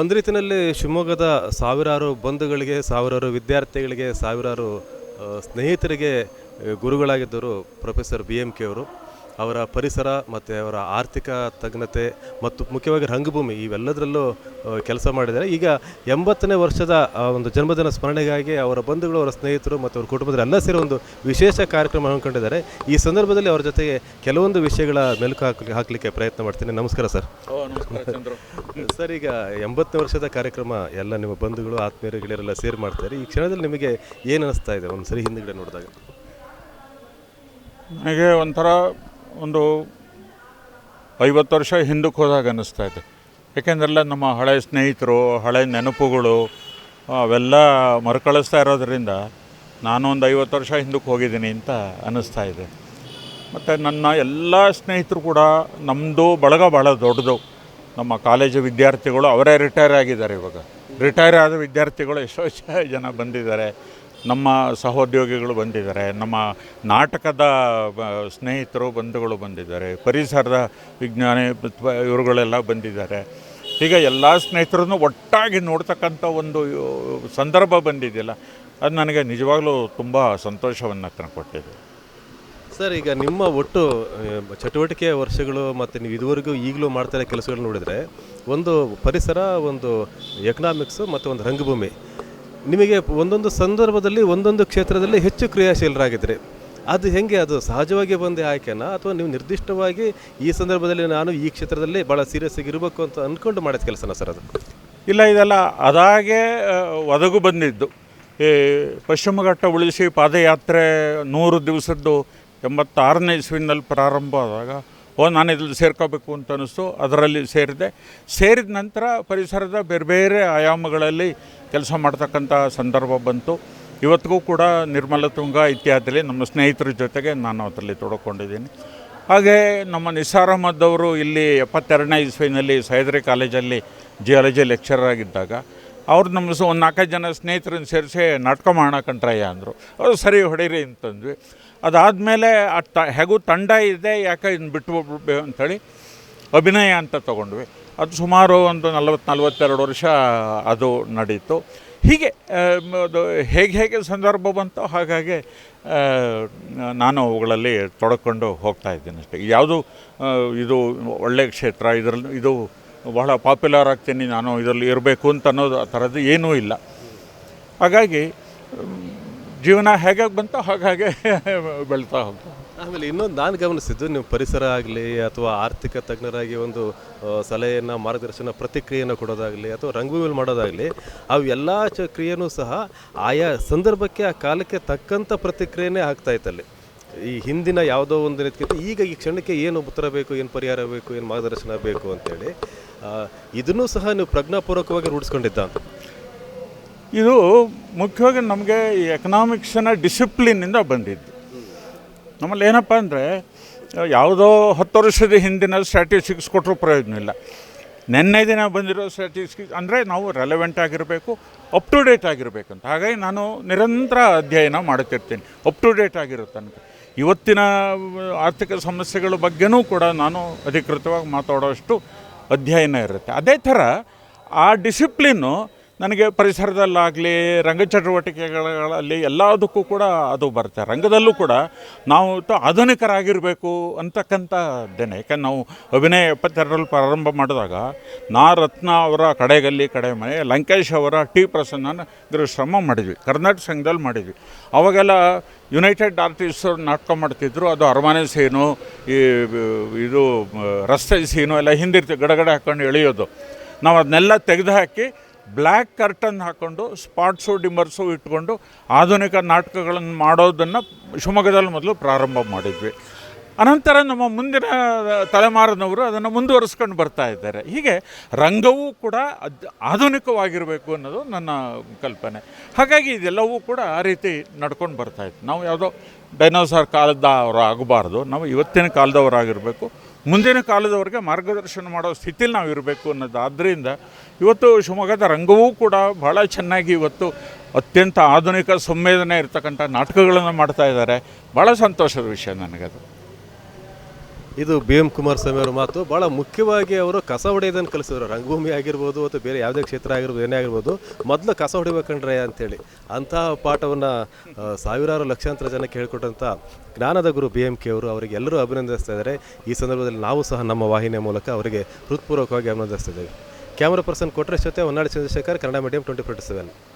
ಒಂದು ರೀತಿಯಲ್ಲಿ ಶಿವಮೊಗ್ಗದ ಸಾವಿರಾರು ಬಂಧುಗಳಿಗೆ, ಸಾವಿರಾರು ವಿದ್ಯಾರ್ಥಿಗಳಿಗೆ, ಸಾವಿರಾರು ಸ್ನೇಹಿತರಿಗೆ ಗುರುಗಳಾಗಿದ್ದರು ಪ್ರೊಫೆಸರ್ ಬಿ ಎಂ ಕೆ ಅವರು ಅವರ ಪರಿಸರ ಮತ್ತು ಅವರ ಆರ್ಥಿಕ ತಜ್ಞತೆ ಮತ್ತು ಮುಖ್ಯವಾಗಿ ರಂಗಭೂಮಿ ಇವೆಲ್ಲದರಲ್ಲೂ ಕೆಲಸ ಮಾಡಿದ್ದಾರೆ. ಈಗ ಎಂಬತ್ತನೇ ವರ್ಷದ ಆ, ಒಂದು ಜನ್ಮದಿನ ಸ್ಮರಣೆಗಾಗಿ ಅವರ ಬಂಧುಗಳು ಅವರ ಸ್ನೇಹಿತರು ಮತ್ತು ಅವರ ಕುಟುಂಬದವರೆಲ್ಲ ಸೇರಿ ಒಂದು ವಿಶೇಷ ಕಾರ್ಯಕ್ರಮ ಹಮ್ಮಿಕೊಂಡಿದ್ದಾರೆ. ಈ ಸಂದರ್ಭದಲ್ಲಿ ಅವರ ಜೊತೆಗೆ ಕೆಲವೊಂದು ವಿಷಯಗಳ ಮೆಲುಕು ಹಾಕಲಿ ಹಾಕಲಿಕ್ಕೆ ಪ್ರಯತ್ನ ಮಾಡ್ತೀನಿ. ನಮಸ್ಕಾರ ಸರ್. ಸರ್ ಈಗ ಎಂಬತ್ತನೇ ವರ್ಷದ ಕಾರ್ಯಕ್ರಮ ಎಲ್ಲ ನಿಮ್ಮ ಬಂಧುಗಳು ಆತ್ಮೀಯರು ಗೆಳೆಯರೆಲ್ಲ ಸೇರಿ ಮಾಡ್ತಾರೆ ಈ ಕ್ಷಣದಲ್ಲಿ ನಿಮಗೆ ಏನು ಅನಿಸ್ತಾ ಇದೆ? ಒಂದು ಸರಿ ಹಿಂದುಗಡೆ ನೋಡಿದಾಗ. ನನಗೆ ಒಂಥರ ಒಂದು ಐವತ್ತು ವರ್ಷ ಹಿಂದಕ್ಕೆ ಹೋದಾಗ ಅನ್ನಿಸ್ತಾ ಇದೆ. ಏಕೆಂದರೆಲ್ಲ ನಮ್ಮ ಹಳೆ ಸ್ನೇಹಿತರು, ಹಳೆ ನೆನಪುಗಳು, ಅವೆಲ್ಲ ಮರುಕಳಿಸ್ತಾ ಇರೋದರಿಂದ ನಾನು ಒಂದು ಐವತ್ತು ವರ್ಷ ಹಿಂದಕ್ಕೆ ಹೋಗಿದ್ದೀನಿ ಅಂತ ಅನ್ನಿಸ್ತಾ ಇದೆ. ಮತ್ತು ನನ್ನ ಎಲ್ಲ ಸ್ನೇಹಿತರು ಕೂಡ ನಮ್ಮದು ಬಳಗ ಭಾಳ ದೊಡ್ಡದು. ನಮ್ಮ ಕಾಲೇಜು ವಿದ್ಯಾರ್ಥಿಗಳು ಅವರೇ ರಿಟೈರ್ ಆಗಿದ್ದಾರೆ ಇವಾಗ. ರಿಟೈರ್ ಆದ ವಿದ್ಯಾರ್ಥಿಗಳು ಎಷ್ಟೋ ಜನ ಬಂದಿದ್ದಾರೆ. ನಮ್ಮ ಸಹೋದ್ಯೋಗಿಗಳು ಬಂದಿದ್ದಾರೆ, ನಮ್ಮ ನಾಟಕದ ಸ್ನೇಹಿತರು, ಬಂಧುಗಳು ಬಂದಿದ್ದಾರೆ, ಪರಿಸರದ ವಿಜ್ಞಾನಿ ಇವರುಗಳೆಲ್ಲ ಬಂದಿದ್ದಾರೆ. ಈಗ ಎಲ್ಲ ಸ್ನೇಹಿತರನ್ನು ಒಟ್ಟಾಗಿ ನೋಡ್ತಕ್ಕಂಥ ಒಂದು ಸಂದರ್ಭ ಬಂದಿದೆಯಲ್ಲ, ಅದು ನನಗೆ ನಿಜವಾಗ್ಲೂ ತುಂಬ ಸಂತೋಷವನ್ನು ಕೊಟ್ಟಿದೆ. ಸರ್, ಈಗ ನಿಮ್ಮ ಒಟ್ಟು ಚಟುವಟಿಕೆ ವರ್ಷಗಳು ಮತ್ತು ನೀವು ಇದುವರೆಗೂ ಈಗಲೂ ಮಾಡ್ತಾ ಇರೋ ಕೆಲಸಗಳು ನೋಡಿದರೆ, ಒಂದು ಪರಿಸರ, ಒಂದು ಎಕನಾಮಿಕ್ಸು ಮತ್ತು ಒಂದು ರಂಗಭೂಮಿ ನಿಮಗೆ ಒಂದೊಂದು ಸಂದರ್ಭದಲ್ಲಿ ಒಂದೊಂದು ಕ್ಷೇತ್ರದಲ್ಲಿ ಹೆಚ್ಚು ಕ್ರಿಯಾಶೀಲರಾಗಿದ್ದರೆ ಅದು ಹೆಂಗೆ? ಅದು ಸಹಜವಾಗಿ ಬಂದ ಆಯ್ಕೆನಾ? ಅಥವಾ ನೀವು ನಿರ್ದಿಷ್ಟವಾಗಿ ಈ ಸಂದರ್ಭದಲ್ಲಿ ನಾನು ಈ ಕ್ಷೇತ್ರದಲ್ಲಿ ಭಾಳ ಸೀರಿಯಸ್ ಆಗಿರಬೇಕು ಅಂತ ಅಂದ್ಕೊಂಡು ಮಾಡಿದ ಕೆಲಸನ ಸರ್ ಅದು? ಇಲ್ಲ, ಇದೆಲ್ಲ ಅದಾಗೆ ಒದಗು ಬಂದಿದ್ದು. ಈ ಪಶ್ಚಿಮ ಘಟ್ಟ ಉಳಿಸಿ ಪಾದಯಾತ್ರೆ ನೂರು ದಿವಸದ್ದು ಎಂಬತ್ತಾರನೇ ಇಸ್ವಿನಲ್ಲಿ ಪ್ರಾರಂಭ ಆದಾಗ, ಓ, ನಾನು ಇದ್ರಲ್ಲಿ ಸೇರ್ಕೋಬೇಕು ಅಂತ ಅನ್ನಿಸ್ತು ಅದರಲ್ಲಿ ಸೇರಿದೆ. ಸೇರಿದ ನಂತರ ಪರಿಸರದ ಬೇರೆ ಬೇರೆ ಆಯಾಮಗಳಲ್ಲಿ ಕೆಲಸ ಮಾಡ್ತಕ್ಕಂಥ ಸಂದರ್ಭ ಬಂತು. ಇವತ್ತಿಗೂ ಕೂಡ ನಿರ್ಮಲ ತುಂಗ ಇತ್ಯಾದಿಲಿ ನಮ್ಮ ಸ್ನೇಹಿತರ ಜೊತೆಗೆ ನಾನು ಅದರಲ್ಲಿ ತೊಡಕೊಂಡಿದ್ದೀನಿ. ಹಾಗೆ ನಮ್ಮ ನಿಸಾರ್ ಅಹಮದ್ ಅವರು ಇಲ್ಲಿ ಎಪ್ಪತ್ತೆರಡನೇ ಇಸ್ವಿನಲ್ಲಿ ಸಹದ್ರಿ ಕಾಲೇಜಲ್ಲಿ ಜಿಯಾಲಜಿ ಲೆಕ್ಚರರ್ ಆಗಿದ್ದಾಗ, ಅವ್ರು ನಮ್ಮ ಸೊ, ಒಂದು ನಾಲ್ಕೈದು ಜನ ಸ್ನೇಹಿತರನ್ನ ಸೇರಿಸಿ ನಾಟಕ ಮಾಡೋಕಂಟ್ರಯ್ಯ ಅಂದರು. ಅವರು ಸರಿ ಹೊಡೀರಿ ಅಂತಂದ್ವಿ. ಅದಾದಮೇಲೆ ಆ ತ, ಹೇಗೂ ತಂಡ ಇದೆ, ಯಾಕೆ ಇನ್ನು ಬಿಟ್ಟು ಅಂತೇಳಿ ಅಭಿನಯ ಅಂತ ತೊಗೊಂಡ್ವಿ. ಅದು ಸುಮಾರು ಒಂದು ನಲವತ್ತು ನಲವತ್ತೆರಡು ವರ್ಷ ಅದು ನಡೀತು. ಹೀಗೆ ಅದು ಹೇಗೆ ಹೇಗೆ ಸಂದರ್ಭ ಬಂತು ಹಾಗಾಗಿ ನಾನು ಅವುಗಳಲ್ಲಿ ತೊಡಕೊಂಡು ಹೋಗ್ತಾ ಇದ್ದೀನಿ ಅಷ್ಟೇ. ಯಾವುದು ಇದು ಒಳ್ಳೆಯ ಕ್ಷೇತ್ರ, ಇದರಲ್ಲಿ, ಇದು ಬಹಳ ಪಾಪ್ಯುಲರ್ ಆಗ್ತೀನಿ, ನಾನು ಇದರಲ್ಲಿ ಇರಬೇಕು ಅಂತ ಅನ್ನೋದು ಆ ಥರದ್ದು ಏನೂ ಇಲ್ಲ. ಹಾಗಾಗಿ ಜೀವನ ಹೇಗೆ ಬಂತ ಹಾಗಾಗೆ ಬೆಳ್ತಾ ಹೋಗ್ತಾ ಆಮೇಲೆ ಇನ್ನೊಂದು ನಾನು ಗಮನಿಸಿದ್ದು, ನೀವು ಪರಿಸರ ಆಗಲಿ ಅಥವಾ ಆರ್ಥಿಕ ತಜ್ಞರಾಗಿ ಒಂದು ಸಲಹೆಯನ್ನು, ಮಾರ್ಗದರ್ಶನ ಪ್ರತಿಕ್ರಿಯೆಯನ್ನು ಕೊಡೋದಾಗಲಿ ಅಥವಾ ರಂಗಭೂಮಿ ಮಾಡೋದಾಗಲಿ, ಅವು ಎಲ್ಲ ಚ ಕ್ರಿಯೆನೂ ಸಹ ಆಯಾ ಸಂದರ್ಭಕ್ಕೆ, ಆ ಕಾಲಕ್ಕೆ ತಕ್ಕಂಥ ಪ್ರತಿಕ್ರಿಯೆನೇ ಆಗ್ತಾ ಇತ್ತಲ್ಲಿ. ಈ ಹಿಂದಿನ ಯಾವುದೋ ಒಂದು ರೀತಿಗಿಂತ ಈಗ ಈ ಕ್ಷಣಕ್ಕೆ ಏನು ಉತ್ತರ ಬೇಕು, ಏನು ಪರಿಹಾರ ಬೇಕು, ಏನು ಮಾರ್ಗದರ್ಶನ ಬೇಕು ಅಂತೇಳಿ ಇದನ್ನು ಸಹ ನೀವು ಪ್ರಜ್ಞಾಪೂರ್ವಕವಾಗಿ ರೂಢಿಸ್ಕೊಂಡಿದ್ದ ಇದು ಮುಖ್ಯವಾಗಿ ನಮಗೆ ಈ ಎಕನಾಮಿಕ್ಸ್ನ ಡಿಸಿಪ್ಲಿನ್ನಿಂದ ಬಂದಿದ್ದು. ನಮ್ಮಲ್ಲಿ ಏನಪ್ಪ ಅಂದರೆ, ಯಾವುದೋ ಹತ್ತು ವರ್ಷದ ಹಿಂದಿನ ಸ್ಟ್ಯಾಟಿಸ್ಟಿಕ್ಸ್ ಕೊಟ್ಟರು ಪ್ರಯೋಜನ ಇಲ್ಲ. ನಿನ್ನೆ ದಿನ ಬಂದಿರೋ ಸ್ಟ್ಯಾಟಿಸ್ಟಿಕ್ಸ್ ಅಂದರೆ ನಾವು ರೆಲೆವೆಂಟ್ ಆಗಿರಬೇಕು ಅಪ್ ಟು ಡೇಟ್ ಆಗಿರಬೇಕಂತ ಹಾಗಾಗಿ ನಾನು ನಿರಂತರ ಅಧ್ಯಯನ ಮಾಡುತ್ತಿರ್ತೀನಿ. ಅಪ್ ಟು ಡೇಟ್ ಆಗಿರೋ ತನಕ. ಇವತ್ತಿನ ಆರ್ಥಿಕ ಸಮಸ್ಯೆಗಳ ಬಗ್ಗೆನೂ ಕೂಡ ನಾನು ಅಧಿಕೃತವಾಗಿ ಮಾತಾಡೋಷ್ಟು ಅಧ್ಯಯನ ಇರುತ್ತೆ. ಅದೇ ಥರ ಆ ಡಿಸಿಪ್ಲಿನ್ನು ನನಗೆ ಪರಿಸರದಲ್ಲಾಗಲಿ, ರಂಗ ಚಟುವಟಿಕೆಗಳಲ್ಲಿ ಎಲ್ಲದಕ್ಕೂ ಕೂಡ ಅದು ಬರುತ್ತೆ. ರಂಗದಲ್ಲೂ ಕೂಡ ನಾವು ಆಧುನಿಕರಾಗಿರಬೇಕು ಅಂತಕ್ಕಂಥದ್ದೇನೆ ಯಾಕಂದ್ರೆ ನಾವು ಅಭಿನಯ ಎಪ್ಪತ್ತೆರಡರಲ್ಲಿ ಪ್ರಾರಂಭ ಮಾಡಿದಾಗ ನಾ ರತ್ನ ಅವರ ಕಡೆಗಲ್ಲಿ ಕಡೆ ಮನೆ, ಲಂಕೇಶ್ ಅವರ ಟಿ ಪ್ರಸನ್ನ ಇದ್ರ ಶ್ರಮ ಮಾಡಿದ್ವಿ. ಕರ್ನಾಟಕ ಸಂಘದಲ್ಲಿ ಮಾಡಿದ್ವಿ. ಅವಾಗೆಲ್ಲ ಯುನೈಟೆಡ್ ಆರ್ಟಿಸ್ಟ್ ಅವ್ರು ನಾಟಕ ಮಾಡ್ತಿದ್ರು. ಅದು ಅರಮನೆ ಸೀನು, ಈ, ಇದು, ರಸ್ತೆ ಸೀನು ಎಲ್ಲ ಹಿಂದಿರ್ತೀವಿ ಗಡಗಡೆ ಹಾಕ್ಕೊಂಡು ಎಳೆಯೋದು. ನಾವು ಅದನ್ನೆಲ್ಲ ತೆಗೆದುಹಾಕಿ ಬ್ಲ್ಯಾಕ್ ಕರ್ಟನ್ ಹಾಕ್ಕೊಂಡು ಸ್ಪಾಟ್ಸು ಡಿಮರ್ಸು ಇಟ್ಕೊಂಡು ಆಧುನಿಕ ನಾಟಕಗಳನ್ನು ಮಾಡೋದನ್ನು ಶಿವಮೊಗ್ಗದಲ್ಲಿ ಮೊದಲು ಪ್ರಾರಂಭ ಮಾಡಿದ್ವಿ. ಅನಂತರ ನಮ್ಮ ಮುಂದಿನ ತಲೆಮಾರಿನವರು ಅದನ್ನು ಮುಂದುವರಿಸ್ಕೊಂಡು ಬರ್ತಾ ಇದ್ದಾರೆ. ಹೀಗೆ ರಂಗವೂ ಕೂಡ ಅದ್, ಆಧುನಿಕವಾಗಿರಬೇಕು ಅನ್ನೋದು ನನ್ನ ಕಲ್ಪನೆ. ಹಾಗಾಗಿ ಇದೆಲ್ಲವೂ ಕೂಡ ಆ ರೀತಿ ನಡ್ಕೊಂಡು ಬರ್ತಾ ಇತ್ತು. ನಾವು ಯಾವುದೋ ಡೈನೋಸಾರ್ ಕಾಲದವರು ಆಗಬಾರ್ದು ನಾವು ಇವತ್ತಿನ ಕಾಲದವರಾಗಿರಬೇಕು. ಮುಂದಿನ ಕಾಲದವರೆಗೆ ಮಾರ್ಗದರ್ಶನ ಮಾಡೋ ಸ್ಥಿತಿಲಿ ನಾವು ಇರಬೇಕು ಅನ್ನೋದು ಆದ್ದರಿಂದ ಇವತ್ತು ಶಿವಮೊಗ್ಗದ ರಂಗವೂ ಕೂಡ ಭಾಳ ಚೆನ್ನಾಗಿ ಇವತ್ತು ಅತ್ಯಂತ ಆಧುನಿಕ ಸಂವೇದನೆ ಇರತಕ್ಕಂಥ ನಾಟಕಗಳನ್ನು ಮಾಡ್ತಾ ಇದ್ದಾರೆ. ಭಾಳ ಸಂತೋಷದ ವಿಷಯ ನನಗದು. ಇದು ಬಿ ಎಂ ಕುಮಾರಸ್ವಾಮಿ ಅವರ ಮಾತು. ಭಾಳ ಮುಖ್ಯವಾಗಿ ಅವರು ಕಸ ಹೊಡೆಯೋದನ್ನು ಕಲಿಸಿದ್ರು. ರಂಗಭೂಮಿ ಆಗಿರ್ಬೋದು ಅಥವಾ ಬೇರೆ ಯಾವುದೇ ಕ್ಷೇತ್ರ ಆಗಿರ್ಬೋದು, ಏನೇ ಆಗಿರ್ಬೋದು, ಮೊದಲು ಕಸ ಹೊಡಿಬೇಕಂಡ್ರೆ ಅಂತೇಳಿ. ಅಂತಹ ಪಾಠವನ್ನು ಸಾವಿರಾರು ಲಕ್ಷಾಂತರ ಜನಕ್ಕೆ ಹೇಳ್ಕೊಟ್ಟಂಥ ಜ್ಞಾನದ ಗುರು ಬಿ ಎಂ ಕೆ ಅವರು ಅವರಿಗೆ ಎಲ್ಲರೂ ಅಭಿನಂದಿಸ್ತಾ ಇದ್ದಾರೆ. ಈ ಸಂದರ್ಭದಲ್ಲಿ ನಾವು ಸಹ ನಮ್ಮ ವಾಹಿನಿಯ ಮೂಲಕ ಅವರಿಗೆ ಹೃತ್ಪೂರ್ವಕವಾಗಿ ಅಭಿನಂದಿಸ್ತಿದ್ದೇವೆ ಕ್ಯಾಮ್ರಾ ಪರ್ಸನ್ ಕೊಟ್ಟರೆ ಜೊತೆ Honnali Chandrashekhar, Kannada medium twenty forty seven.